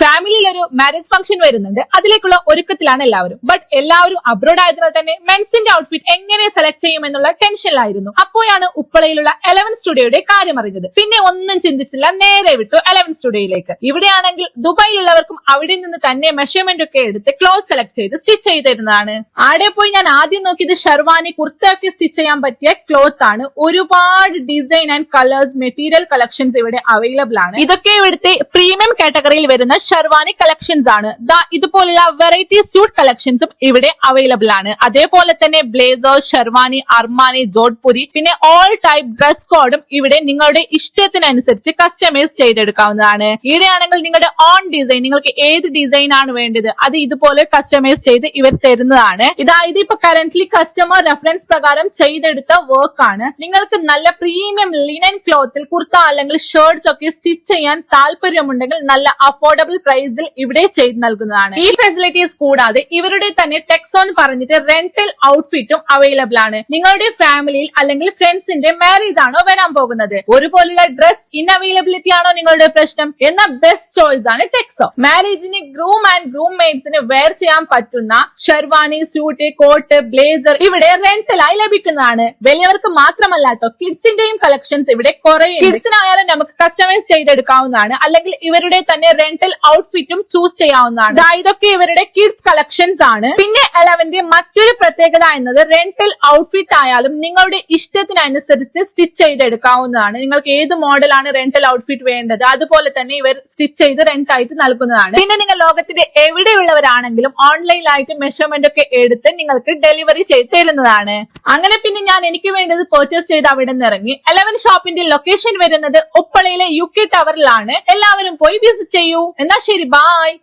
ഫാമിലിയിൽ ഒരു marriage function വരുന്നുണ്ട്. അതിലേക്കുള്ള ഒരുക്കത്തിലാണ് എല്ലാവരും. ബട്ട് എല്ലാവരും അബ്രോഡ് ആയതിനാൽ തന്നെ മെൻസിന്റെ ഔട്ട്ഫിറ്റ് എങ്ങനെ സെലക്ട് ചെയ്യും എന്നുള്ള ടെൻഷനിലായിരുന്നു അപ്പോഴാണ് ഉപ്പളയിലുള്ള എലവൻ സ്റ്റുഡിയോയുടെ കാര്യം അറിഞ്ഞത്. പിന്നെ ഒന്നും ചിന്തിച്ചില്ല നേരെ വിട്ടു എലവൻ സ്റ്റുഡിയോയിലേക്ക് ഇവിടെയാണെങ്കിൽ ദുബായിലുള്ളവർക്കും അവിടെ നിന്ന് തന്നെ മെഷർമെന്റ് ഒക്കെ എടുത്ത് ക്ലോത്ത് സെലക്ട് ചെയ്ത് സ്റ്റിച്ച് ചെയ്ത് തരുന്നതാണ്. ആടെ പോയി ഞാൻ ആദ്യം നോക്കിയത് ഷർവാനി കുർത്തയൊക്കെ സ്റ്റിച്ച് ചെയ്യാൻ പറ്റിയ ക്ലോത്ത് ആണ്. ഒരുപാട് design and colours material collections ഇവിടെ അവൈലബിൾ ആണ്. ഇതൊക്കെ ഇവിടുത്തെ പ്രീമിയം കാറ്റഗറിയിൽ വരുന്ന ഷർവാനി കളക്ഷൻസ് ആണ്. ഇതുപോലുള്ള വെറൈറ്റി സ്യൂട്ട് കളക്ഷൻസും ഇവിടെ അവൈലബിൾ ആണ്. അതേപോലെ തന്നെ ബ്ലേസർ ഷർവാനി അർമാനി ജോഡ്പുരി പിന്നെ ഓൾ ടൈപ്പ് ഡ്രസ് കോഡും ഇവിടെ നിങ്ങളുടെ ഇഷ്ടത്തിനനുസരിച്ച് കസ്റ്റമൈസ് ചെയ്തെടുക്കാവുന്നതാണ്. ഇവിടെയാണെങ്കിൽ നിങ്ങളുടെ ഓൺ ഡിസൈൻ നിങ്ങൾക്ക് ഏത് ഡിസൈൻ ആണ് വേണ്ടത് അത് ഇതുപോലെ കസ്റ്റമൈസ് ചെയ്ത് ഇവർ തരുന്നതാണ്. ഇതായത് ഇപ്പൊ കറന്റ്ലി കസ്റ്റമർ റെഫറൻസ് പ്രകാരം ചെയ്തെടുത്ത വർക്ക് ആണ്. നിങ്ങൾക്ക് നല്ല പ്രീമിയം ലിനൻ ക്ലോത്തിൽ കുർത്ത അല്ലെങ്കിൽ ഷർട്ട്സ് ഒക്കെ സ്റ്റിച്ച് ചെയ്യാൻ താല്പര്യമുണ്ടെങ്കിൽ നല്ല അഫോർഡബിൾ പ്രൈസിൽ ഇവിടെ ചെയ്ത് നൽകുന്നതാണ്. ഈ ഫെസിലിറ്റീസ് കൂടാതെ ഇവരുടെ തന്നെ ടെക്സോൺ പറഞ്ഞിട്ട് റെന്റൽ ഔട്ട്ഫിറ്റും അവൈലബിൾ ആണ്. നിങ്ങളുടെ ഫാമിലിയിൽ അല്ലെങ്കിൽ ഫ്രണ്ട്സിന്റെ മാരേജ് ആണോ വരാൻ പോകുന്നത്? ഒരുപോലുള്ള ഡ്രസ് ഇൻഅവൈലബിലിറ്റി ആണോ നിങ്ങളുടെ പ്രശ്നം? എന്ന ബെസ്റ്റ് ചോയ്സ് ആണ് ടെക്സോ മാരേജിന് ഗ്രൂം ആൻഡ് ഗ്രൂം മെയ്ഡ്സിന് വെയർ ചെയ്യാൻ പറ്റുന്ന ഷെർവാനി സ്യൂട്ട് കോട്ട് ബ്ലേസർ ഇവിടെ റെന്റലായി ലഭിക്കുന്നതാണ്. വലിയവർക്ക് മാത്രമല്ല കേട്ടോ കിഡ്സിന്റെയും കളക്ഷൻസ് ഇവിടെ കുറെ കിഡ്സിനായാലും നമുക്ക് കസ്റ്റമൈസ് ചെയ്തെടുക്കാവുന്നതാണ്. അല്ലെങ്കിൽ ഇവരുടെ തന്നെ റെന്റൽ ഔട്ട്ഫിറ്റും ചൂസ് ചെയ്യാവുന്നതാണ്. ഇതൊക്കെ ഇവരുടെ കിഡ്സ് കളക്ഷൻസ് ആണ്. പിന്നെ എലവന്റെ മറ്റൊരു പ്രത്യേകത എന്നത് റെന്റൽ ഔട്ട്ഫിറ്റ് ആയാലും നിങ്ങളുടെ ഇഷ്ടത്തിനനുസരിച്ച് സ്റ്റിച്ച് ചെയ്തെടുക്കാവുന്നതാണ്. നിങ്ങൾക്ക് ഏത് മോഡലാണ് റെന്റൽ ഔട്ട്ഫിറ്റ് വേണ്ടത്? അതുപോലെ തന്നെ ഇവർ സ്റ്റിച്ച് ചെയ്ത് റെന്റ് ആയിട്ട് നൽകുന്നതാണ്. പിന്നെ നിങ്ങൾ ലോകത്തിന്റെ എവിടെയുള്ളവരാണെങ്കിലും ഓൺലൈനിലായിട്ട് മെഷർമെന്റ് ഒക്കെ എടുത്ത് നിങ്ങൾക്ക് ഡെലിവറി ചെയ്ത് തരുന്നതാണ്. അങ്ങനെ പിന്നെ ഞാൻ എനിക്ക് വേണ്ടത് പർച്ചേസ് ചെയ്ത് അവിടെ നിന്ന് ഇറങ്ങി. എലവൻ ഷോപ്പിന്റെ ലൊക്കേഷൻ വരുന്നത് ഉപ്പളയിലെ യു കെ ടവറിലാണ് എല്ലാവരും പോയി വിസിറ്റ് ചെയ്യൂ. എന്നാ ശരി ബായ്